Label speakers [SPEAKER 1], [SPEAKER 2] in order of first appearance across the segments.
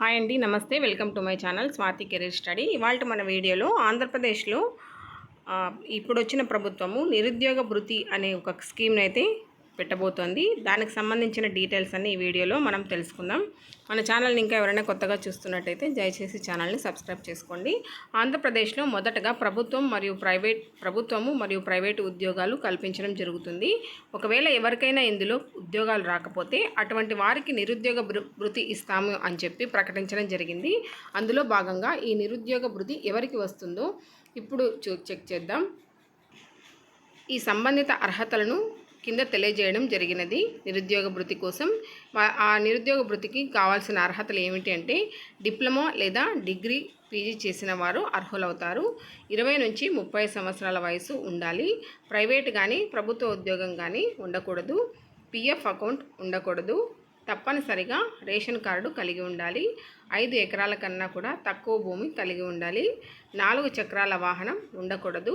[SPEAKER 1] Hi అండి నమస్తే. Welcome to my channel Swathi career study. ఇవాళ మన వీడియోలో ఆంధ్రప్రదేశ్లో ఇప్పుడు వచ్చిన ప్రభుత్వము నిరుద్యోగ భృతి అనే ఒక స్కీమ్ని అయితే పెట్టబోతోంది. దానికి సంబంధించిన డీటెయిల్స్ అన్ని ఈ వీడియోలో మనం తెలుసుకుందాం. మన ఛానల్ని ఇంకా ఎవరైనా కొత్తగా చూస్తున్నట్టయితే దయచేసి ఛానల్ని సబ్స్క్రైబ్ చేసుకోండి. ఆంధ్రప్రదేశ్లో మొదటగా ప్రభుత్వం మరియు ప్రైవేట్ ప్రభుత్వము మరియు ప్రైవేటు ఉద్యోగాలు కల్పించడం జరుగుతుంది. ఒకవేళ ఎవరికైనా ఇందులో ఉద్యోగాలు రాకపోతే అటువంటి వారికి నిరుద్యోగ భృ భృతి ఇస్తాము అని చెప్పి ప్రకటించడం జరిగింది. అందులో భాగంగా ఈ నిరుద్యోగ భృతి ఎవరికి వస్తుందో ఇప్పుడు చూ చెక్ చేద్దాం. ఈ సంబంధిత అర్హతలను కింద తెలియజేయడం జరిగినది. నిరుద్యోగ భృతి కోసం ఆ నిరుద్యోగ భృతికి కావాల్సిన అర్హతలు ఏమిటి అంటే డిప్లొమా లేదా డిగ్రీ పీజీ చేసిన వారు అర్హులవుతారు. ఇరవై నుంచి ముప్పై సంవత్సరాల వయసు ఉండాలి. ప్రైవేట్ కానీ ప్రభుత్వ ఉద్యోగం కానీ ఉండకూడదు. పిఎఫ్ అకౌంట్ ఉండకూడదు. తప్పనిసరిగా రేషన్ కార్డు కలిగి ఉండాలి. ఐదు ఎకరాల కన్నా కూడా తక్కువ భూమి కలిగి ఉండాలి. నాలుగు చక్రాల వాహనం ఉండకూడదు.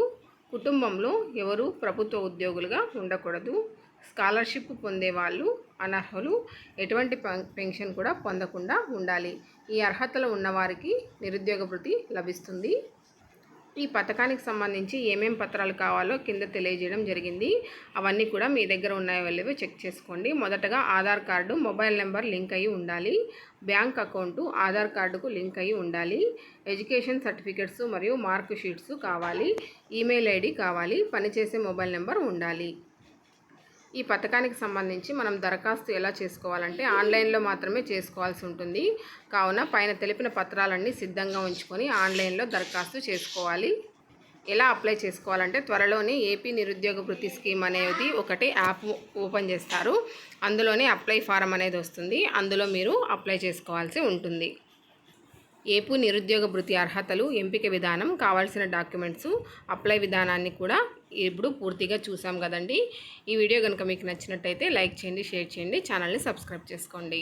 [SPEAKER 1] కుటుంబంలో ఎవరు ప్రభుత్వ ఉద్యోగులుగా ఉండకూడదు. స్కాలర్షిప్ పొందే వాళ్ళు అనర్హులు. ఎటువంటి పెన్- పెన్షన్ కూడా పొందకుండా ఉండాలి. ఈ అర్హతలు ఉన్నవారికి నిరుద్యోగ భృతి లభిస్తుంది. ఈ పథకానికి సంబంధించి ఏమేం పత్రాలు కావాలో కింద తెలియజేయడం జరిగింది. అవన్నీ కూడా మీ దగ్గర ఉన్నాయో లేవో చెక్ చేసుకోండి. మొదటగా Aadhaar card mobile number link అయ్యి ఉండాలి. బ్యాంక్ అకౌంటు ఆధార్ కార్డుకు లింక్ అయ్యి ఉండాలి. ఎడ్యుకేషన్ సర్టిఫికెట్స్ మరియు మార్క్ షీట్స్ కావాలి. ఈమెయిల్ ఐడి కావాలి. పనిచేసే మొబైల్ నెంబర్ ఉండాలి. ఈ పథకానికి సంబంధించి మనం దరఖాస్తు ఎలా చేసుకోవాలంటే ఆన్లైన్లో మాత్రమే చేసుకోవాల్సి ఉంటుంది. కావున పైన తెలిపిన పత్రాలన్నీ సిద్ధంగా ఉంచుకొని ఆన్లైన్లో దరఖాస్తు చేసుకోవాలి. ఎలా అప్లై చేసుకోవాలంటే త్వరలోనే ఏపీ నిరుద్యోగ వృత్తి స్కీమ్ అనేది ఒకటి యాప్ ఓపెన్ చేస్తారు. అందులోనే అప్లై ఫారం అనేది వస్తుంది. అందులో మీరు అప్లై చేసుకోవాల్సి ఉంటుంది. ఏపు నిరుద్యోగ భృతి అర్హతలు ఎంపిక విధానం కావాల్సిన డాక్యుమెంట్స్ అప్లై విధానాన్ని కూడా ఇప్పుడు పూర్తిగా చూసాం కదండి. ఈ వీడియో కనుక మీకు నచ్చినట్టయితే లైక్ చేయండి షేర్ చేయండి ఛానల్ని సబ్స్క్రైబ్ చేసుకోండి.